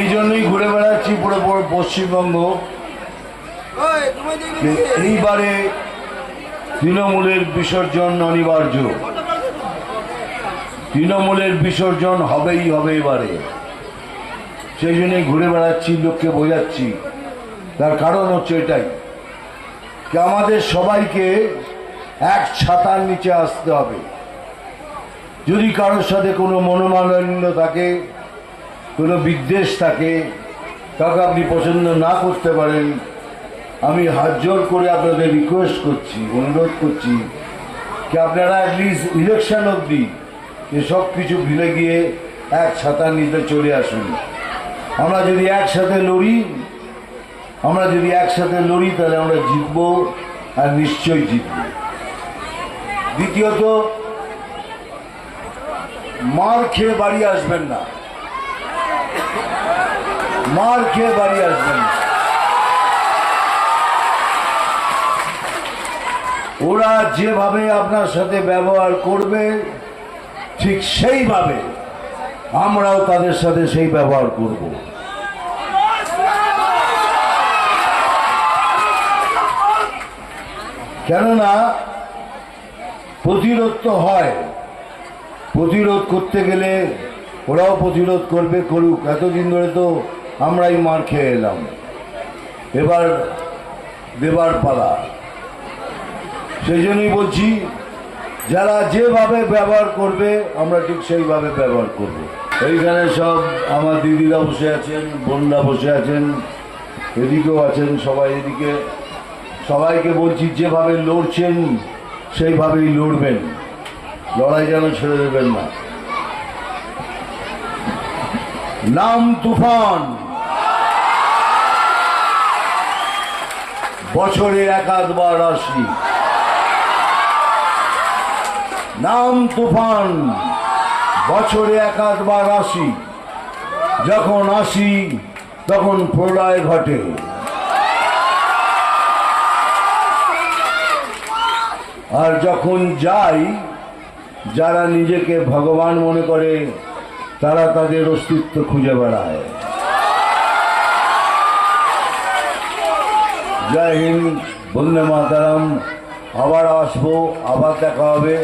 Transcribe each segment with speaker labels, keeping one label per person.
Speaker 1: এই জন্যই ঘুরে বেড়াচ্ছি পুরো পুরো পশ্চিমবঙ্গ। এইবারে তৃণমূলের বিসর্জন অনিবার্য। তৃণমূলের বিসর্জন হবেই হবে এবারে। সেই জন্যই ঘুরে বেড়াচ্ছি লোককে বোঝাচ্ছি। তার কারণ হচ্ছে এটাই যে আমাদের সবাইকে এক ছাতার নিচে আসতে হবে। যদি কারোর সাথে কোনো মনোমালিন্য থাকে কোনো বিদ্বেষ থাকে তাকে আপনি পছন্দ না করতে পারেন, আমি হাত জোর করে আপনাদের রিকোয়েস্ট করছি, অনুরোধ করছি যে আপনারা অ্যাটলিস্ট ইলেকশন অবধি এসব কিছু ভুলে গিয়ে এক ছাতার নিতে চলে আসুন। আমরা যদি একসাথে লড়ি, আমরা যদি একসাথে লড়ি, তাহলে আমরা জিতব আর নিশ্চয়ই জিতব। দ্বিতীয়ত, মার খেয়ে বাড়ি আসবেন না। মার খেয়ে বাড়ি আসবেন। ওরা যেভাবে আপনার সাথে ব্যবহার করবে, ঠিক সেইভাবে আমরাও তাদের সাথে সেই ব্যবহার করব। কেননা, প্রতিরোধ তো হয়। প্রতিরোধ করতে গেলে ওরাও প্রতিরোধ করবে, করুক। এতদিন ধরে তো আমরাই মার খেয়ে এলাম। এবার দেবার পালা। সেই জন্যই বলছি, যারা যেভাবে ব্যবহার করবে, আমরা ঠিক সেইভাবে ব্যবহার করব। এইখানে সব আমার দিদিরা বসে আছেন, বোনরা বসে আছেন, এদিকেও আছেন সবাই এদিকে। সবাইকে বলছি, যেভাবে লড়ছেন, সেইভাবেই লড়বেন। লড়াই যেন ছেড়ে দেবেন না। নাম তুফান। বছরে একাধবার আসি। নাম তুফান। বছরে একাধবার আসি। যখন আসি, তখন প্রলয় ঘটে। আর যখন যাই, যারা নিজেকে ভগবান মনে করে তারা তাদের অস্তিত্ব খুঁজে বেড়ায়। জয় হিন্দ বন্দে মাতারাম। আবার আসব আবার দেখা হবে।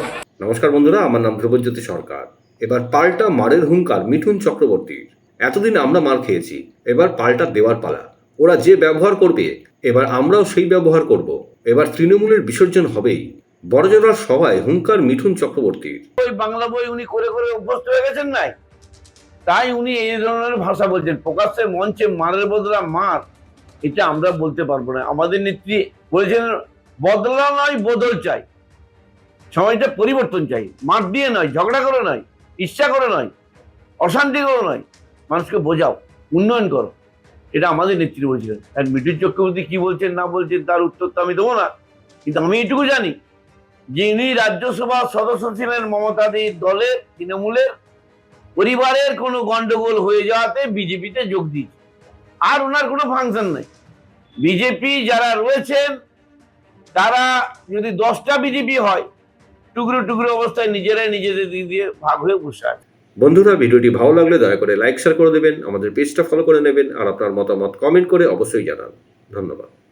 Speaker 2: নমস্কার বন্ধুরা আমার নাম ধ্রুবজ্যোতি সরকার। এবার পাল্টা মারের হুঙ্কার মিঠুন চক্রবর্তীর। এতদিন আমরা মার খেয়েছি এবার পাল্টা দেওয়ার পালা। ওরা যে ব্যবহার করবে এবার আমরাও সেই ব্যবহার করব। এবার তৃণমূলের বিসর্জন হবেই। বড়জোড়ার সভায় হুঙ্কার মিঠুন চক্রবর্তীর।
Speaker 3: বই বাংলা বই উনি করে করে অভ্যস্ত হয়ে গেছেন নাই? তাই উনি এই ধরনের ভাষা বলছেন। প্রকাশ্যে মঞ্চে মারের বদলা মার, এটা আমরা বলতে পারব না। আমাদের নেত্রী বলেছেন, বদলা নয়, বদল চাই। সময়টা পরিবর্তন চাই। মার দিয়ে নয়, ঝগড়া করে নয় ইচ্ছা করে নয়, অশান্তি করে নয়। মানুষকে বোঝাও, উন্নয়ন করো। এটা আমাদের নেত্রী বলছিলেন। আর মিঠুন চক্রবর্তী কি বলছেন, না বলছেন, তার উত্তর তো আমি দেবো না। কিন্তু আমি এটুকু জানি, যিনি রাজ্যসভা সদস্য ছিলেন মমতাদির দলের তৃণমূলের পরিবারের কোনো গন্ডগোল হয়ে যাওয়াতে বিজেপিতে যোগ দিয়েছে। আর ওনার কোনো ফাংশন নেই। বিজেপি যারা রয়েছেন, তারা যদি দশটা বিজেপি হয়, টুকরো টুকরো অবস্থায় নিজেরাই নিজেদের দিক দিয়ে ভাগ হয়ে বসে আছে।
Speaker 2: বন্ধুরা, ভিডিওটি ভালো লাগলে দয়া করে লাইক, শেয়ার করে দেবেন, আমাদের পেজটা ফলো করে নেবেন, আর আপনার মতামত কমেন্ট করে অবশ্যই জানান। ধন্যবাদ।